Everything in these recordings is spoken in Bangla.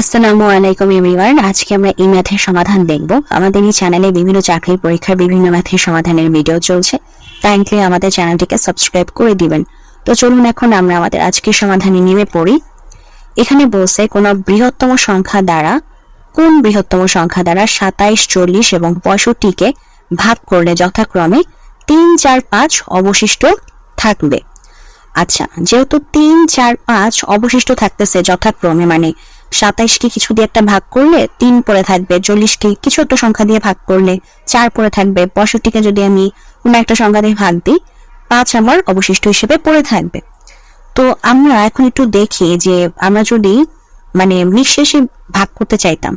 আসসালামু আলাইকুম এভরিওয়ান আজকে আমরা এই ম্যাথের সমাধান দেখব। আমাদের এই চ্যানেলে বিভিন্ন চাকরির পরীক্ষার বিভিন্ন ম্যাথের সমাধানের ভিডিও চলছে। কাইন্ডলি আমাদের চ্যানেলটিকে সাবস্ক্রাইব করে দিবেন। তো চলুন এখন আমরা আমাদের আজকের সমাধানে নেমে পড়ি। এখানে বলছে, কোন বৃহত্তম সংখ্যা দ্বারা, কোন বৃহত্তম সংখ্যা দ্বারা সাতাইশ, চল্লিশ এবং পঁয়ষট্টিকে ভাগ করলে যথাক্রমে তিন, চার, পাঁচ অবশিষ্ট থাকবে? আচ্ছা যেহেতু তিন, চার, পাঁচ অবশিষ্ট থাকতেছে যথাক্রমে মানে সাতাইশকে কিছু দিয়ে একটা ভাগ করলে তিন পরে থাকবে, চল্লিশকে কিছু একটা সংখ্যা দিয়ে ভাগ করলে চার পরে থাকবে, পঁয়ষট্টিকে যদি আমি কোনো একটা সংখ্যা দিয়ে ভাগ দিই, পাঁচ আমার অবশিষ্ট হিসেবে পড়ে থাকবে। তো আমরা এখন একটু দেখি যে আমরা যদি মানে নিঃশেষে ভাগ করতে চাইতাম,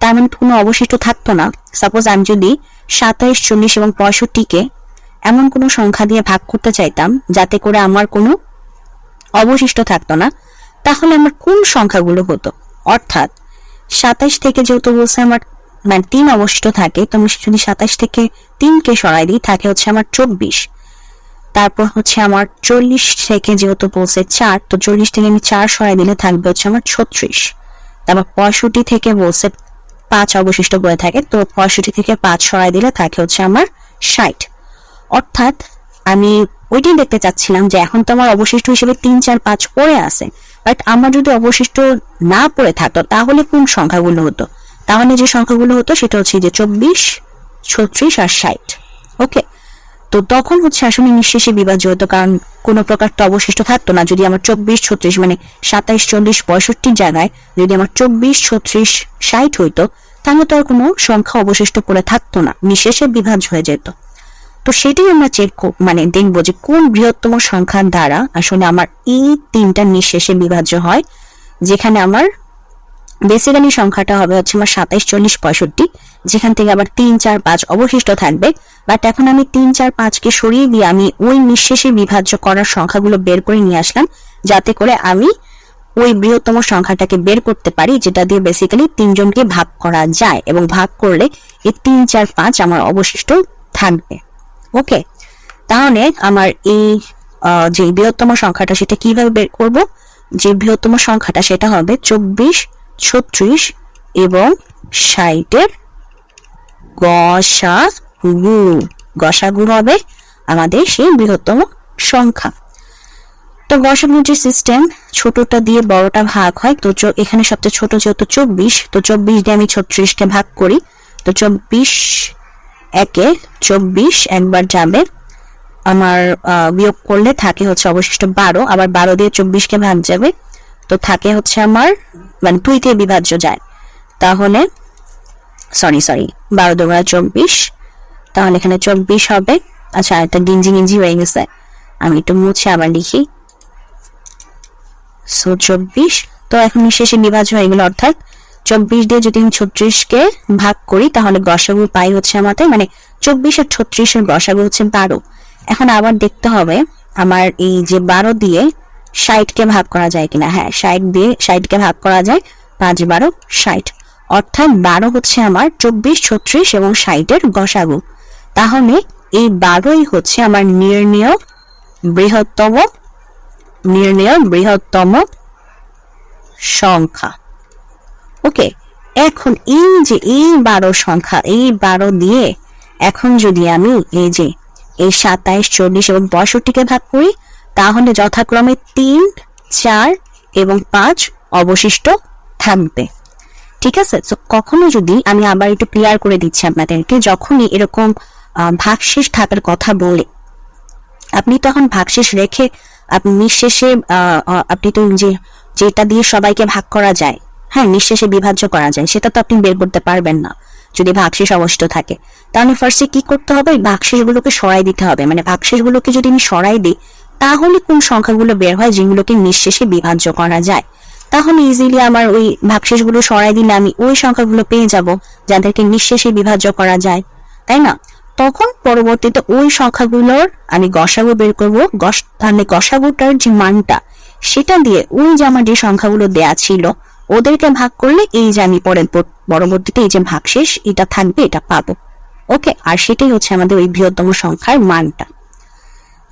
তার মানে কোনো অবশিষ্ট থাকতো না। সাপোজ আমি যদি সাতাইশ, চল্লিশ এবং পঁয়ষট্টিকে এমন কোনো সংখ্যা দিয়ে ভাগ করতে চাইতাম, যাতে করে আমার কোনো অবশিষ্ট থাকতো না। তাহলে আমার কোন সংখ্যাগুলো হতো? অর্থাৎ সাতাশ থেকে যেহেতু বলছে আমার মানে তিন অবশিষ্ট থাকে, তো আমি যদি সাতাশ থেকে তিনকে সরাই দিই, থাকে হচ্ছে আমার চব্বিশ। তারপর হচ্ছে আমার চল্লিশ থেকে যেহেতু বলছে চার, তো চল্লিশ থেকে আমি চার সরাই দিলে থাকবে হচ্ছে আমার ছত্রিশ। তারপর পঁয়ষট্টি থেকে বলছে পাঁচ অবশিষ্ট পড়ে থাকে, তো পঁয়ষট্টি থেকে পাঁচ সরাই দিলে থাকে হচ্ছে আমার ষাট। অর্থাৎ আমি ওইটাই দেখতে চাচ্ছিলাম যে এখন তো আমার অবশিষ্ট হিসেবে তিন, চার, পাঁচ পড়ে আছে। বাট আমার যদি অবশিষ্ট না পড়ে থাকতো, তাহলে কোন সংখ্যাগুলো হতো? তাহলে যে সংখ্যাগুলো হতো, সেটা হচ্ছে যে চব্বিশ, ছত্রিশ আর ষাট। ওকে তো তখন হচ্ছে আসলে নিঃশেষে বিভাজ্য হতো, কারণ কোনো প্রকার তো অবশিষ্ট থাকতো না। যদি আমার চব্বিশ, ছত্রিশ মানে সাতাইশ, চল্লিশ পঁয়ষট্টির জায়গায় যদি আমার চব্বিশ, ছত্রিশ, ষাট হইতো, তাহলে তো আর কোনো সংখ্যা অবশিষ্ট পড়ে থাকতো না। নিঃশেষে বিভাজ হয়ে যেত। তো সেটাই আমরা চেক মানে দেখব যে কোন বৃহত্তম সংখ্যার দ্বারা আসলে আমার এই তিনটা নিঃশেষে বিভাজ্য হয়, যেখানে আমার বেসিক্যালি সংখ্যাটা হবে হচ্ছে আমার সাতাইশ, চল্লিশ, পঁয়ষট্টি, যেখান থেকে আবার তিন, চার, পাঁচ অবশিষ্ট থাকবে। বাট এখন আমি তিন, চার, পাঁচকে সরিয়ে দিয়ে আমি ওই নিঃশেষে বিভাজ্য করার সংখ্যাগুলো বের করে নিয়ে আসলাম, যাতে করে আমি ওই বৃহত্তম সংখ্যাটাকে বের করতে পারি, যেটা দিয়ে বেসিক্যালি তিনজনকে ভাগ করা যায় এবং ভাগ করলে এই তিন, চার, পাঁচ আমার অবশিষ্ট থাকবে। ওকে তাহলে আমার এই যে বৃহত্তম সংখ্যাটা সেটা কীভাবে বের করব? যে বৃহত্তম সংখ্যাটা সেটা হবে চব্বিশ, ছত্রিশ এবং ষাটের গসাগু। গসাগু হবে আমাদের সেই বৃহত্তম সংখ্যা। তো গসাগুর যে সিস্টেম ছোটটা দিয়ে বড়টা ভাগ হয়, তো এখানে সবচেয়ে ছোট যেহেতু চব্বিশ, তো চব্বিশ দিয়ে আমি ছত্রিশকে ভাগ করি, তো চব্বিশ একে চব্বিশ একবার যাবে। আমার বিয়োগ করলে থাকে হচ্ছে অবশিষ্ট বারো, আবার বারো দিয়ে চব্বিশকে ভাগ যাবে। তো থাকে হচ্ছে আমার মানে দুই দিয়ে বিভাজ্য যায়। তাহলে সরি সরি বারো দুগুণা চব্বিশ, তাহলে এখানে চব্বিশ হবে। আচ্ছা এটা গিঞ্জি গিঞ্জি হয়ে গেছে। আমি একটু মুছে আবার লিখি। সো চব্বিশ, তো এখন শেষে বিভাজ্য হয়ে গেল, অর্থাৎ চব্বিশ দিয়ে যদি আমি ছত্রিশকে ভাগ করি, তাহলে গসাগু পাই হচ্ছে আমাদের মানে চব্বিশ আর ছত্রিশের গসাগু হচ্ছে বারো। এখন আবার দেখতে হবে আমার এই যে বারো দিয়ে ষাটকে ভাগ করা যায় কিনা। হ্যাঁ ষাট দিয়ে ষাটকে ভাগ করা যায়, পাঁচ বারো ষাট। অর্থাৎ বারো হচ্ছে আমার চব্বিশ, ছত্রিশ এবং ষাটের গসাগু। তাহলে এই বারোই হচ্ছে আমার নির্ণয় বৃহত্তম নির্ণয় বৃহত্তম সংখ্যা। ওকে, এখন এই যে এই বারো সংখ্যা, এই বারো দিয়ে এখন যদি আমি এই যে এই সাতাইশ, চল্লিশ এবং পঁয়ষট্টিকে ভাগ করি, তাহলে যথাক্রমে তিন, চার এবং পাঁচ অবশিষ্ট থাকবে। ঠিক আছে? তো কখনো যদি আমি আবার একটু ক্লিয়ার করে দিচ্ছি আপনাদেরকে, যখনই এরকম ভাগশেষ থাকার কথা বলে, আপনি তখন ভাগশেষ রেখে, আপনি নিঃশেষে আপনি তো যে, যেটা দিয়ে সবাইকে ভাগ করা যায় হ্যাঁ নিঃশেষে বিভাজ্য করা যায়, সেটা তো আপনি বের করতে পারবেন না। যদি ভাগশেষ অবশিষ্ট থাকে, তাহলে ফার্স্টে কি করতে হবে? ভাগশেষগুলোকে সরাই দিতে হবে। মানে ভাগশেষগুলোকে যদি আমি সরাই দিই, তাহলে কোন সংখ্যাগুলো বের হয় যেগুলোকে নিঃশেষে বিভাজ্য করা যায়? তাহলে ইজিলি আমার ওই ভাগশেষগুলো সরাই দিলে আমি ওই সংখ্যাগুলো পেয়ে যাব, যাদেরকে নিঃশেষে বিভাজ্য করা যায়। তাই না? তখন পরবর্তীতে ওই সংখ্যাগুলোর আমি গসাগু বের করব। তাহলে গসাগুটার যে মানটা, সেটা দিয়ে ওই যে আমার যে সংখ্যাগুলো দেয়া ছিল ওদেরকে ভাগ করলে এই যে আমি পরে পরবর্তীতে এই যে ভাগ শেষ, এটা থাকবে, এটা পাবো। ওকে? আর সেটাই হচ্ছে আমাদের ওই বৃহত্তম সংখ্যার মানটা।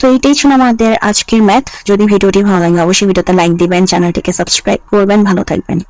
তো এটাই ছিল আমাদের আজকের ম্যাথ। যদি ভিডিওটি ভালো লাগে, অবশ্যই ভিডিওতে লাইক দিবেন, চ্যানেলটিকে সাবস্ক্রাইব করবেন। ভালো থাকবেন।